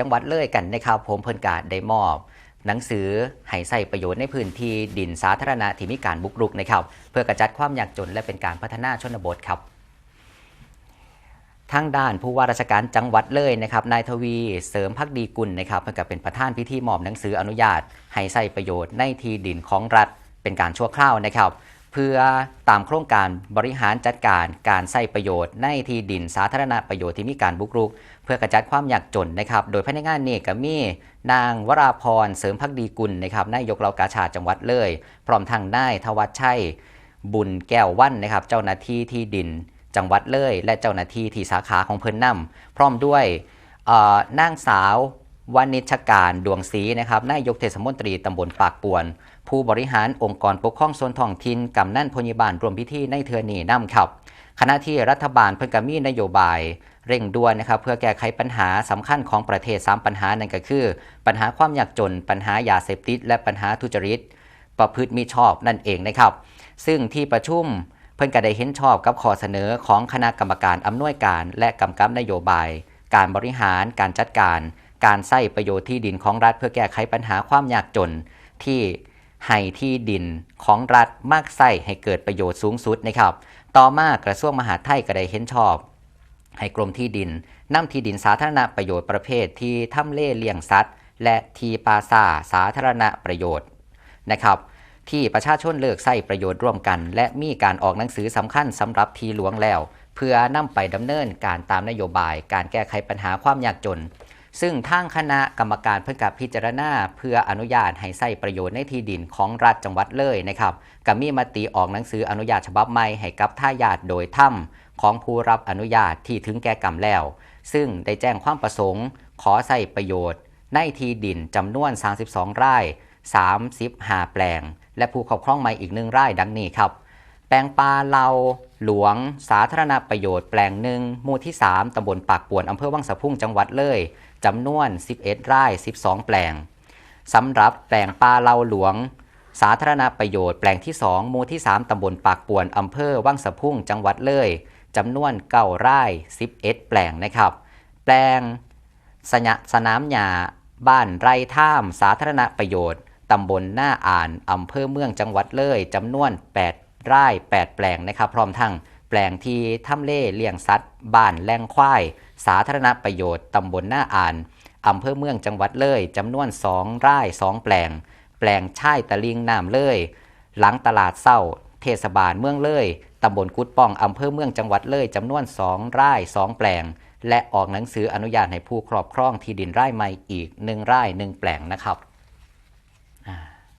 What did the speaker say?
จังหวัดเลยกันนะครับผมเพิ่นกาดได้มอบ หนังสือให้ใส่ประโยชน์ในพื้นที่ดินสาธารณะที่มีการบุกรุกนะครับ เพื่อกระจัดความยากจนและเป็นการพัฒนาชนบทครับทางด้านผู้ว่าราชการจังหวัดเลยนะครับนายทวีเสริมพักดีกุลนะครับเพื่อกับเป็นประธานพิธีมอบหนังสืออนุญาต ให้ใส่ประโยชน์ในที่ดินของรัฐเป็นการชั่วคราวนะครับ เพื่อตามโครงการบริหารจัดการการใส่ประโยชน์ในที่ดินสาธารณประโยชน์ที่มีการบุกรุก เพื่อกระจัดความยากจนนะครับ โดยภายในงานนี้ก็มีนางวราพรเสริมพักดีกุลนะครับนายกเหล่ากาชาจังหวัดเลย พร้อมทางนายทวัชชัยบุญแก้ววันนะครับ เจ้าหน้าที่ที่ดินจังหวัดเลย และเจ้าหน้าที่ที่สาขาของเพิ่นนำพร้อมด้วยนางสาว วานิชการดวงศรีนะครับนายกเทศมนตรีตำบลปากป่วน ผู้บริหารองค์กรปกครองส่วนท้องถิ่นกำนันพยาบาลรวมพิธีในเทือนีนำครับขณะที่รัฐบาลเพิ่งกมีนโยบาย เร่งด่วนนะครับเพื่อแก้ไขปัญหาสำคัญของประเทศ 3 ปัญหานั่นก็คือ ปัญหาความยากจน ปัญหายาเสพติด และปัญหาทุจริต ประพฤติมิชอบนั่นเองนะครับ ซึ่งที่ประชุมเพิ่นก็ได้เห็นชอบกับข้อเสนอของคณะกรรมการอำนวยการ และกำกับนโยบาย การบริหารการจัดการ การใช้ประโยชน์ที่ดินของรัฐ เพื่อแก้ไขปัญหาความยากจนที่ให้ที่ดินของรัฐมากใส่ให้เกิดประโยชน์สูงสุดนะครับ ต่อมากระทรวงมหาดไทยก็ได้เห็นชอบ ให้กรมที่ดินนำที่ดินสาธารณประโยชน์ประเภทที่ทำเล่เลี้ยงสัตว์ และที่ปาซาสาธารณประโยชน์นะครับที่ประชาชนเลิกใช้ประโยชน์ร่วมกัน และมีการออกหนังสือสำคัญสำหรับทีหลวงแล้ว เพื่อนำไปดำเนินการตามนโยบาย การแก้ไขปัญหาความยากจน ซึ่งทางคณะกรรมการเพื่อกับพิจารณาเพื่ออนุญาตให้ใช้ประโยชน์ในที่ดินของรัฐจังหวัดเลยนะครับก็มีมติออกหนังสืออนุญาตฉบับใหม่ให้กับท่ายาทโดยถ้ำของผู้รับอนุญาตที่ถึงแก่กรรมแล้ว ซึ่งได้แจ้งความประสงค์ ขอใช้ประโยชน์ ในที่ดินจำนวน 32 ไร่35แปลง และผู้ครอบครองใหม่อีกหนึ่งไร่ดังนี้ครับ แปลงปลาเลา หลวง สาธารณประโยชน์แปลงหนึ่งหมู่ที่ 3 ตำบลปากป่วนอำเภอวังสะพุ่งจังหวัดเลยจำนวน 11 ไร่ 12 แปลงสำหรับแปลงปลาเล่าหลวง สาธารณประโยชน์แปลงที่ 2 หมู่ที่ 3 ตำบลปากป่วนอำเภอวังสะพุ่งจังหวัดเลยจำนวน9ไร่ 11 แปลงนะครับ แปลงสยะสนามหญ้าบ้านไร่ท่าม สาธารณประโยชน์ตำบลหน้าอ่านอำเภอเมืองจังหวัดเลยจำนวน 8 ไร่8แปลงนะครับ พร้อมทั้งแปลงที่ทำเล่เลี้ยงสัตว์ บ้านแลงควาย สาธารณประโยชน์ตำบลหน้าอ่านอำเภอเมืองจังหวัดเลยจำนวน2ไร่2แปลง แปลงชายตะลิงน้ำเลย หลังตลาดเศร้า เทศบาลเมืองเลยตำบลกุดป้องอำเภอเมืองจังหวัดเลยจำนวน2ไร่2แปลง และออกหนังสืออนุญาตให้ผู้ครอบครองที่ดินไร่ใหม่อีก1ไร่1แปลงนะครับอ่า